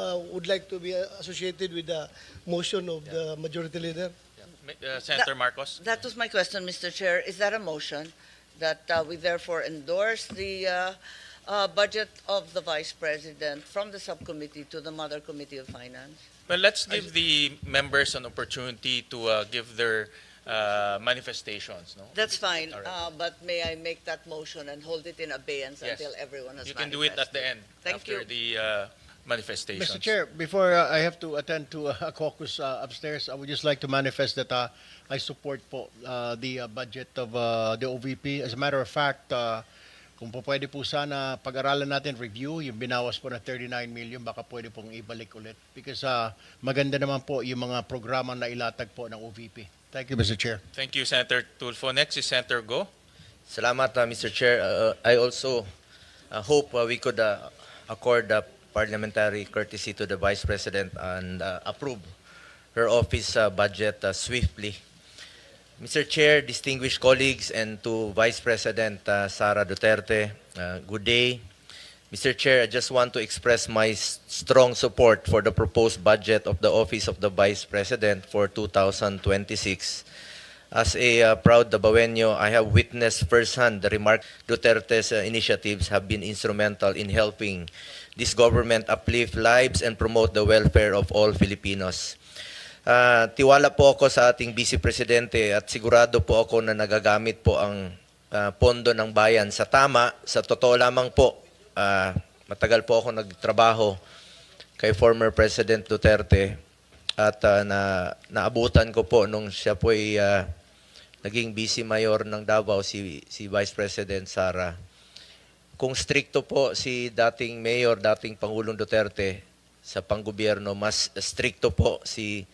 uh, would like to be uh, associated with the motion of the majority leader. Uh, Senator Marcos? That was my question, Mr. Chair. Is that a motion that uh, we therefore endorse the uh, uh, budget of the Vice President from the subcommittee to the Mother Committee of Finance? Well, let's give the members an opportunity to uh, give their uh, manifestations, no? That's fine, All right. uh, but may I make that motion and hold it in abeyance Yes. until everyone has You can do it at the end, Thank after you. the uh, manifestations. Mr. Chair, before uh, I have to attend to uh, a caucus uh, upstairs, I would just like to manifest that uh, I support po uh, the uh, budget of uh, the OVP. As a matter of fact, uh, kung po pwede po sana pag-aralan natin, review, yung binawas po na 39 million, baka pwede pong ibalik ulit. Because uh, maganda naman po yung mga programa na ilatag po ng OVP. Thank you, Mr. Chair. Thank you, Senator Tulfo. Next is Senator Go. Salamat, uh, Mr. Chair. Uh, I also uh, hope uh, we could uh, accord uh, parliamentary courtesy to the Vice President and uh, approve her office uh, budget uh, swiftly. Mr. Chair, distinguished colleagues, and to Vice President uh, Sara Duterte, uh, good day. Mr. Chair, I just want to express my strong support for the proposed budget of the Office of the Vice President for 2026. As a uh, proud Dabawenyo, I have witnessed firsthand the remark Duterte's uh, initiatives have been instrumental in helping this government uplift lives and promote the welfare of all Filipinos. Ah, tiwala po ako sa ating Vice Presidente at sigurado po ako na nagagamit po ang ah, pondo ng bayan sa tama. Sa totoo lamang po, ah, matagal po ako nagtrabaho kay former President Duterte at ah, na naabutan ko po nung siya po ay ah, naging vice mayor ng Davao si si Vice President Sara. Kung stricto po si dating mayor, dating Pangulong Duterte sa panggobyerno, mas stricto po si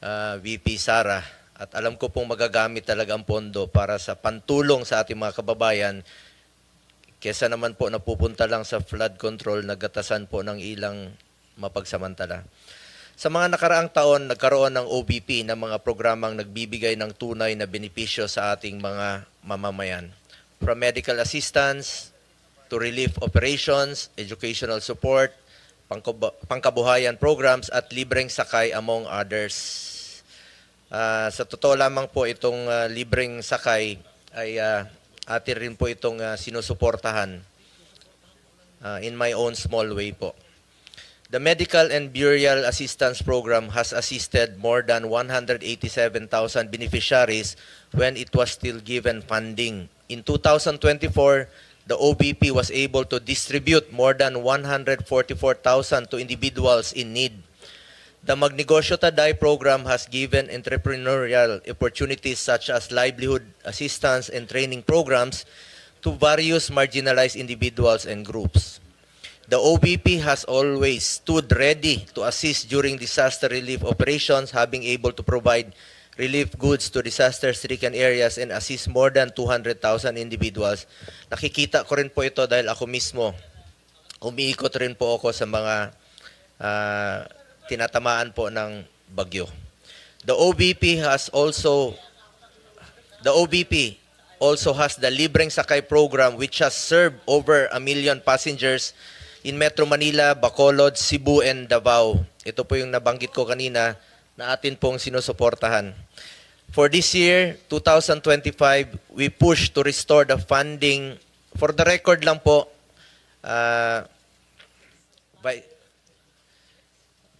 ah, VP Sara. At alam ko pong magagamit talaga ang pondo para sa pantulong sa ating mga kababayan kesa naman po napupunta lang sa flood control, nagatasan po ng ilang mapagsamantala. Sa mga nakaraang taon, nagkaroon ng OBP na mga programang nagbibigay ng tunay na benepisyo sa ating mga mamamayan. From medical assistance to relief operations, educational support, pangkab- pangkabuhayan programs at libreng sakay among others. Ah, sa totoo lamang po itong ah, libreng sakay ay ah, atin rin po itong ah, sinusuportahan ah, in my own small way po. The Medical and Burial Assistance Program has assisted more than 187,000 beneficiaries when it was still given funding. In 2024, the OBP was able to distribute more than 144,000 to individuals in need. The Magnegosyo Taday program has given entrepreneurial opportunities such as livelihood assistance and training programs to various marginalized individuals and groups. The OBP has always stood ready to assist during disaster relief operations, having able to provide relief goods to disaster-stricken areas and assist more than 200,000 individuals. Nakikita ko rin po ito dahil ako mismo, umiikot rin po ako sa mga ah, tinatamaan po ng bagyo. The OBP has also the OBP also has the Libreng Sakay program which has served over a million passengers in Metro Manila, Bacolod, Cebu, and Davao. Ito po yung nabanggit ko kanina na atin pong sinusuportahan. For this year, 2025, we push to restore the funding. For the record lang po, uh, Vi-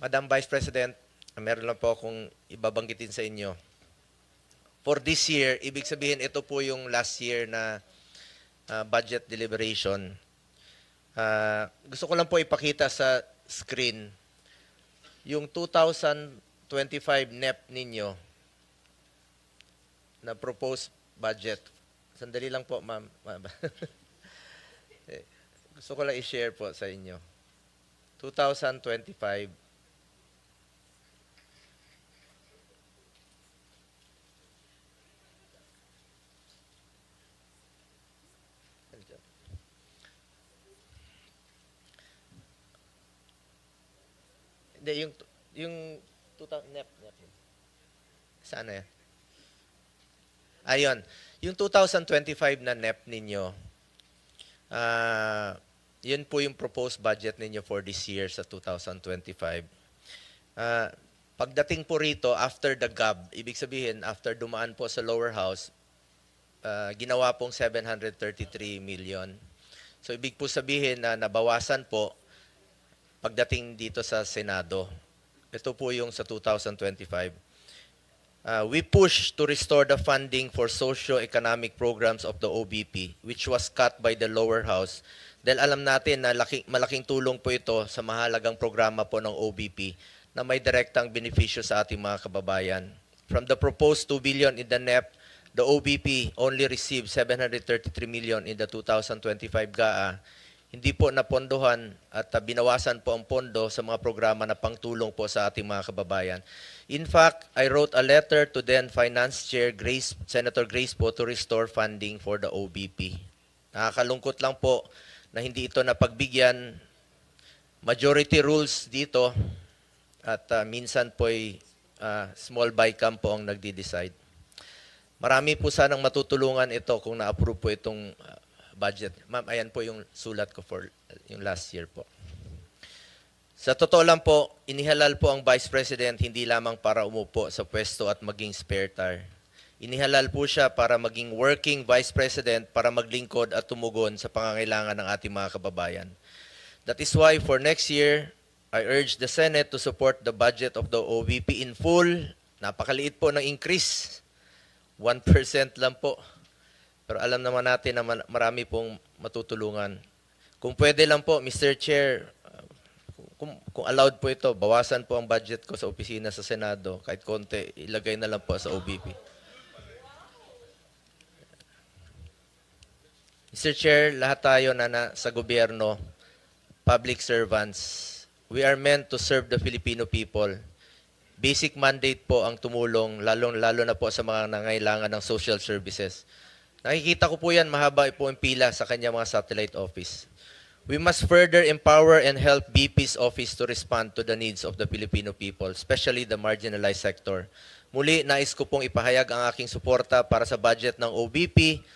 Madam Vice President, meron lang po akong ibabanggitin sa inyo. For this year, ibig sabihin ito po yung last year na uh, budget deliberation. Uh, gusto ko lang po ipakita sa screen yung 2025 NEP ninyo na proposed budget. Sandali lang po, ma'am. ma'am. Eh, gusto ko lang i-share po sa inyo. 2025 Hindi, yung, yung 2000, NEP, NEP. Saan na yan? Ayun. Yung 2025 na NEP ninyo, ah, yun po yung proposed budget ninyo for this year sa 2025. Ah, pagdating po rito, after the GAB, ibig sabihin, after dumaan po sa lower house, ah, ginawa pong 733 million. So ibig po sabihin na nabawasan po pagdating dito sa Senado. Ito po yung sa 2025. Uh, we push to restore the funding for socio-economic programs of the OBP, which was cut by the lower house. Dahil alam natin na laki, malaking tulong po ito sa mahalagang programa po ng OBP na may direktang benepisyo sa ating mga kababayan. From the proposed 2 billion in the NEP, the OBP only received 733 million in the 2025 GAA. Hindi po napondohan at uh, binawasan po ang pondo sa mga programa na pangtulong po sa ating mga kababayan. In fact, I wrote a letter to then Finance Chair Grace, Senator Grace po to restore funding for the OBP. Nakakalungkot lang po na hindi ito napagbigyan. Majority rules dito at uh, minsan po ay uh, small bycam po ang nagdi-decide. Marami po sanang matutulungan ito kung na-approve po itong uh, budget. Ma'am, ayan po yung sulat ko for uh, yung last year po. Sa totoo lang po, inihalal po ang Vice President hindi lamang para umupo sa pwesto at maging spare tire. Inihalal po siya para maging working Vice President para maglingkod at tumugon sa pangangailangan ng ating mga kababayan. That is why for next year, I urge the Senate to support the budget of the OVP in full. Napakaliit po ng increase. 1% lang po. Pero alam naman natin na marami pong matutulungan. Kung pwede lang po, Mr. Chair, uh, kung, kung allowed po ito, bawasan po ang budget ko sa opisina sa Senado. Kahit konti, ilagay na lang po sa OBP. Mr. Chair, lahat tayo na, na sa gobyerno, public servants, we are meant to serve the Filipino people. Basic mandate po ang tumulong, lalong-lalo na po sa mga nangailangan ng social services. Nakikita ko po yan, mahaba po ang pila sa kanya mga satellite office. We must further empower and help BP's office to respond to the needs of the Filipino people, especially the marginalized sector. Muli, nais ko pong ipahayag ang aking suporta para sa budget ng OBP.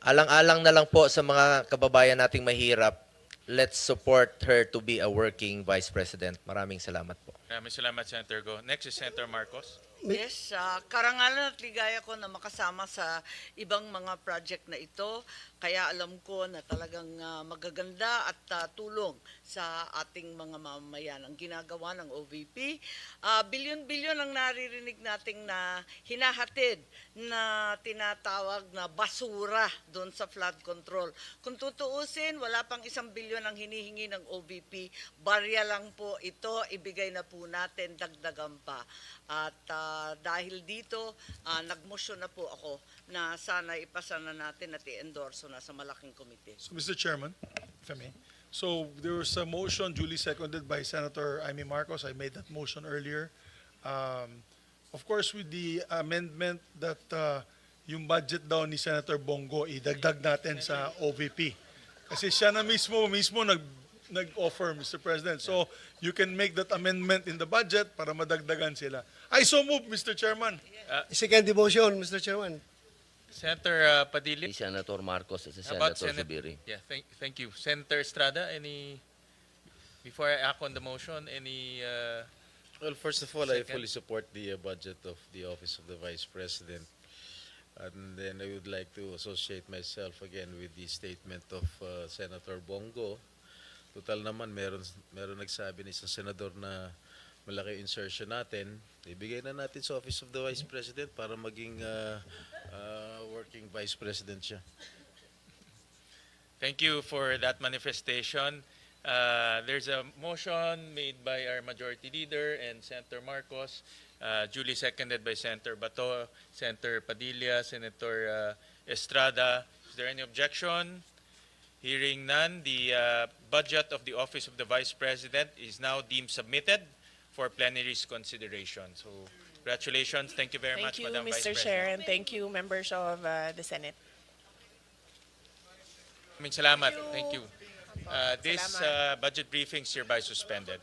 Alang-alang na lang po sa mga kababayan nating mahirap, let's support her to be a working vice president. Maraming salamat po. Maraming salamat, Senator Go. Next is Senator Marcos. Yes, ah, karangalan at ligaya ko na makasama sa ibang mga project na ito. Kaya alam ko na talagang ah, magaganda at ah, tulong sa ating mga mamamayan ang ginagawa ng OVP. Ah, bilyon-bilyon ang naririnig nating na hinahatid na tinatawag na basura doon sa flood control. Kung tutuusin, wala pang isang bilyon ang hinihingi ng OVP. Barya lang po ito, ibigay na po natin, dagdagan pa. At ah, dahil dito, ah, nagmosyon na po ako na sana ipasa na natin at i-endorso na sa malaking komite. So, Mr. Chairman, if I may. So, there was a motion duly seconded by Senator Amy Marcos. I made that motion earlier. Um, of course, with the amendment that uh, yung budget daw ni Senator Bongo, idagdag natin sa OVP. Kasi siya na mismo, mismo nag, nag-offer, Mr. President. So, you can make that amendment in the budget para madagdagan sila. I so move, Mr. Chairman. Second motion, Mr. Chairman. Senator uh, Padilla. Senator Marcos at about Senator Senate- Zubiri. Yeah, thank, thank you. Senator Estrada, any, before I act on the motion, any, uh, Well, first of all, I Second. fully support the uh, budget of the Office of the Vice President. And then I would like to associate myself again with the statement of uh, Senator Bongo. Total naman, meron, meron nagsabi ni isang senador na malaki insertion natin. Ibigay na natin sa Office of the Vice President para maging uh, uh, working Vice President siya. Thank you for that manifestation. Uh, there's a motion made by our majority leader and Senator Marcos, uh, duly seconded by Senator Bato, Senator Padilla, Senator uh, Estrada. Is there any objection? Hearing none, the uh, budget of the Office of the Vice President is now deemed submitted for plenary's consideration. So, congratulations. Thank you very much, Thank you, Madam Vice Mr. President. Chair, and thank you, members of uh, the Senate. Maraming salamat. Thank you. Uh, this uh, budget briefing is hereby suspended.